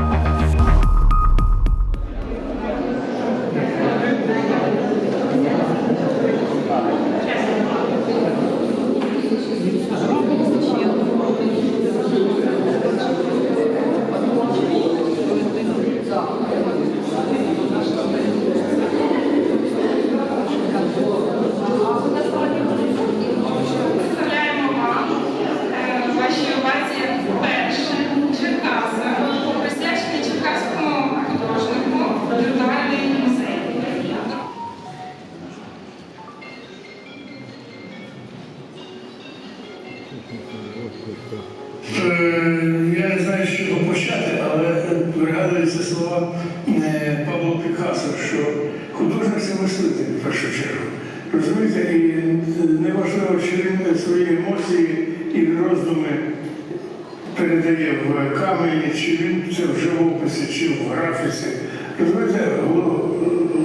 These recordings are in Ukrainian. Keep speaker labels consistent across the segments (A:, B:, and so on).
A: Thank
B: you. Я не знаю, з чого почати, але пригадуються слова е, Пабло Пікассо, що художник це мислитель в першу чергу. Розумієте, і неважливо, чи він свої емоції і роздуми передає в камені, чи він це в живописі, чи в графіці. Розумієте,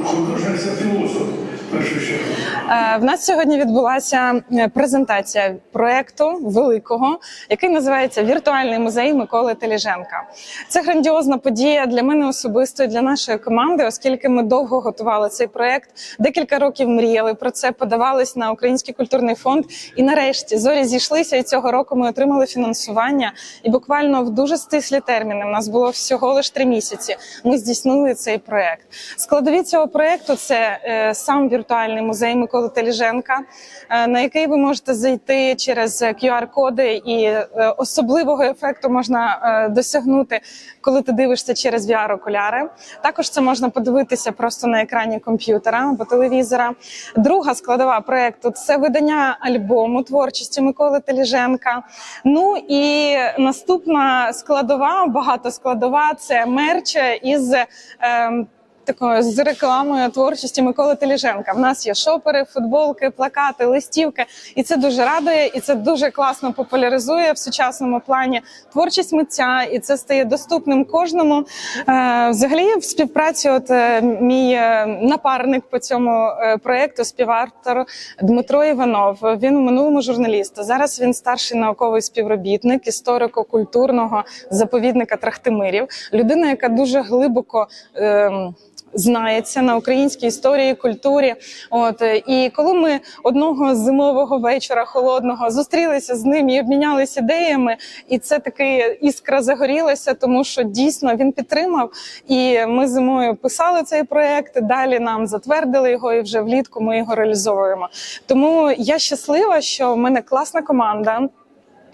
B: художник це філософ
C: Е, В нас сьогодні відбулася е, презентація проекту великого, який називається Віртуальний музей Миколи Теліженка. Це грандіозна подія для мене особисто і для нашої команди, оскільки ми довго готували цей проект, декілька років мріяли про це, подавались на Український культурний фонд. І нарешті зорі зійшлися. І цього року ми отримали фінансування. І буквально в дуже стислі терміни. У нас було всього лише три місяці. Ми здійснили цей проект. Складові цього проекту це е, сам віртуальний музей Миколи Теліженка, е, на який ви можете зайти через QR-коди, і е, особливого ефекту можна е, досягнути, коли ти дивишся через VR-окуляри. Також це можна подивитися просто на екрані комп'ютера або телевізора. Друга складова проекту це видання альбому творчості Миколи Теліженка. Ну і наступна складова, багатоскладова це мерч із. ем, Такою з рекламою творчості Миколи Теліженка. В нас є шопери, футболки, плакати, листівки, і це дуже радує, і це дуже класно популяризує в сучасному плані творчість митця, і це стає доступним кожному. Е, взагалі, в співпраці, от е, мій е, напарник по цьому проекту, співавтор Дмитро Іванов. Він в минулому журналіст. Зараз він старший науковий співробітник історико-культурного заповідника Трахтимирів. Людина, яка дуже глибоко. ем, знається на українській історії, культурі. От е, і коли ми одного зимового вечора холодного зустрілися з ним і обмінялися ідеями, і це таки іскра загорілася, тому що дійсно він підтримав. І ми зимою писали цей проект. Далі нам затвердили його, і вже влітку ми його реалізовуємо. Тому я щаслива, що в мене класна команда.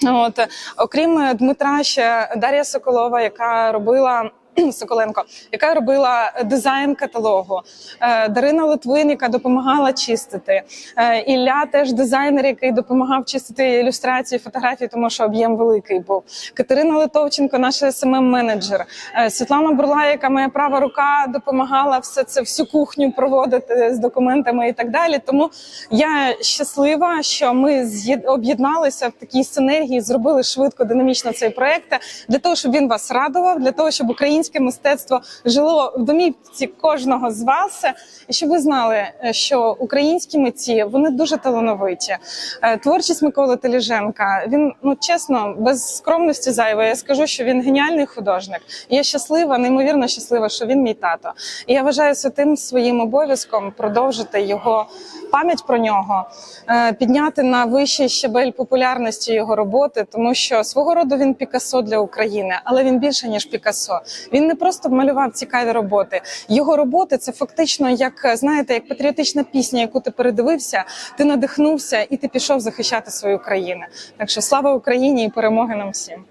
C: От окрім Дмитра, ще Дар'я Соколова, яка робила. Соколенко, яка робила дизайн каталогу, Е, Дарина Литвин, яка допомагала чистити. Е, Ілля теж дизайнер, який допомагав чистити ілюстрації, фотографії, тому що об'єм великий був. Катерина Литовченко, наш smm менеджер Світлана Бурла, яка моя права рука, допомагала все це всю кухню проводити з документами і так далі. Тому я щаслива, що ми об'єдналися в такій синергії, зробили швидко, динамічно цей проект для того, щоб він вас радував, для того, щоб українське мистецтво жило в домівці кожного з вас, і щоб ви знали, що українські митці вони дуже талановиті. Е, Творчість Миколи Теліженка. Він ну чесно, без скромності зайвої, я скажу, що він геніальний художник. Я щаслива, неймовірно щаслива, що він мій тато. І я вважаю святим своїм обов'язком продовжити його пам'ять про нього, е, підняти на вищий щабель популярності його роботи, тому що свого роду він Пікассо для України, але він більше ніж Пікассо. Він не просто малював цікаві роботи. Його роботи це фактично як знаєте, як патріотична пісня, яку ти передивився, ти надихнувся і ти пішов захищати свою країну. Так що слава Україні і перемоги нам всім.